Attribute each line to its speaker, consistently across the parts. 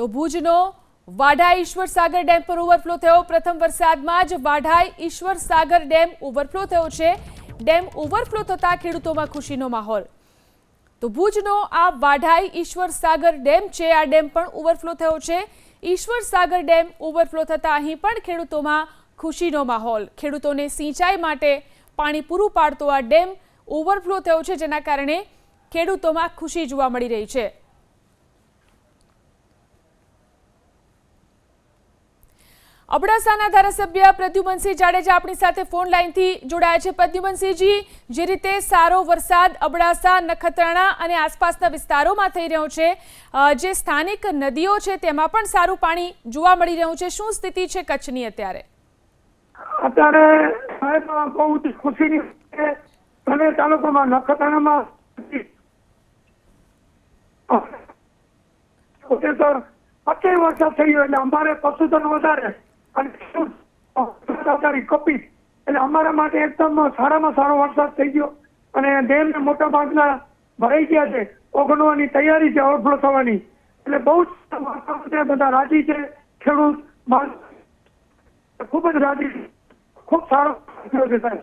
Speaker 1: તો ભુજનો વાઢા ઈશ્વર સાગર ડેમ પર ઓવરફ્લો થયો. પ્રથમ વરસાદમાં જ વાઢાઈ ઈશ્વર સાગર ડેમ ઓવરફ્લો થયો છે. ડેમ ઓવરફ્લો થતાં ખેડૂતોમાં ખુશીનો માહોલ. તો ભુજનો આ વાઢાઈ ઈશ્વર સાગર ડેમ છે. આ ડેમ પણ ઓવરફ્લો થયો છે. ઈશ્વર સાગર ડેમ ઓવરફ્લો થતાં અહીં પણ ખેડૂતોમાં ખુશીનો માહોલ. ખેડૂતોને સિંચાઈ માટે પાણી પૂરું પાડતો આ ડેમ ઓવરફ્લો થયો છે, જેના કારણે ખેડૂતોમાં ખુશી જોવા મળી રહી છે. અબડાસાના ધારાસભ્ય પ્રદ્યુમનસિંહ જાડેજા આપણી સાથે ફોન લાઈનથી જોડાયા છે. પ્રદ્યુમનસિંહજી, જે રીતે સારો વરસાદ અબડાસા, નખત્રાણા અને આસપાસના વિસ્તારોમાં થઈ રહ્યો છે જે સ્થાનિક નદીઓ છે તેમાં પણ સારું પાણી જોવા મળી રહ્યું છે. શું સ્થિતિ છે કચ્છની અત્યારે?
Speaker 2: અત્યારે સાહેબ બહુ જ ખુશીની અત્યારે વરસાદ થઈ ગયો એટલે અમારે પશુધન વધારે. અને આધારિત કપી. એટલે અમારા માટે એકદમ સારામાં સારો વરસાદ થઈ ગયો. અને ડેમ મોટા ભાગના ભરાઈ ગયા છે. ઓગણવાની તૈયારી છે, ઓવરફ્લો થવાની. એટલે બહુ જ બધા રાજી છે, ખેડૂત ખૂબ જ રાજી. ખૂબ સારો થયો છે, સાહેબ.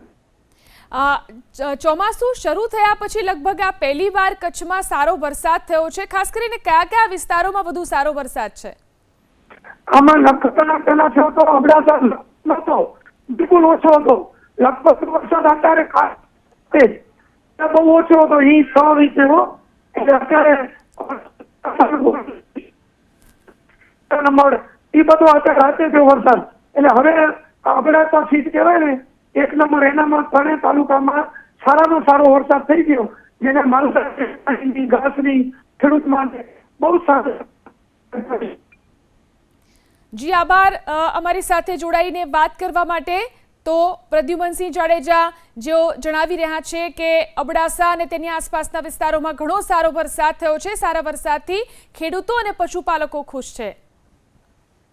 Speaker 1: ચોમાસું શરૂ થયા પછી લગભગ આ પહેલી વાર કચ્છમાં સારો વરસાદ થયો છે. ખાસ કરીને કયા કયા વિસ્તારોમાં વધુ સારો વરસાદ છે?
Speaker 2: આમાં નખત્રાણા પહેલા થયો તો અબડાસા નતો. બિલકુલ ઓછો હતો. લગભગ વરસાદ અત્યારે ખાસ બહુ ઓછો હતો. એ છ વીસ એટલે અત્યારે નંબર એ બધો અત્યારે રાતે થયો વરસાદ. એટલે હવે અબડાસા સીટ કહેવાય ને, એક નંબર એનામાં ત્રણેય તાલુકામાં સારામાં સારો વરસાદ થઈ ગયો. જેને માલધારી ઘાસની ખેડૂત માટે બહુ સારું
Speaker 1: જી, આભાર. અમારી સાથે જોડાઈને વાત કરવા માટે તો પ્રદ્યુમનસિંહ જાડેજા જેઓ જણાવી રહ્યા છે કે અબડાસા અને તેની આસપાસના વિસ્તારોમાં ઘણો સારો વરસાદ થયો છે. સારા વરસાદથી ખેડૂતો અને પશુપાલકો ખુશ છે.